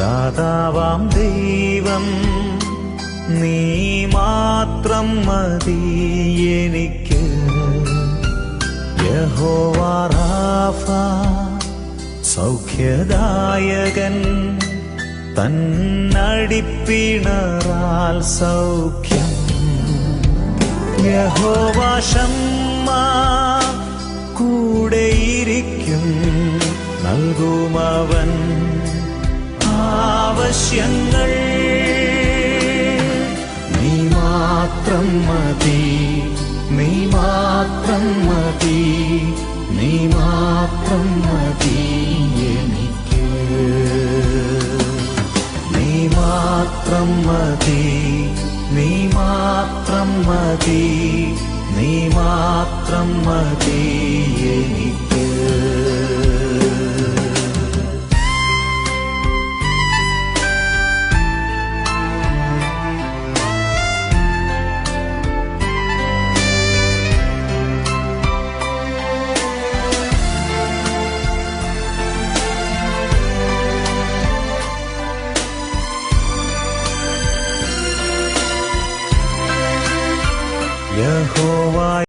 സൃഷ്ടാവാം ദൈവം നീ മാത്രം മതി എനിക്ക്. യഹോവാറാഫ സൗഖ്യദായകൻ തന്നടിപ്പിണറാൽ സൗഖ്യം. യഹോവാശമ്മ കൂടെയിരിക്കും നൽകുമവൻ. ആവശ്യങ്ങൾ. നീ മാത്രം മതി നീ മാത്രം മതി നീ മാത്രം മതി എനിക്ക്. നീ മാത്രം മതി നീ മാത്രം മതി നീ മാത്രം മതി എനിക്ക്. 也可挖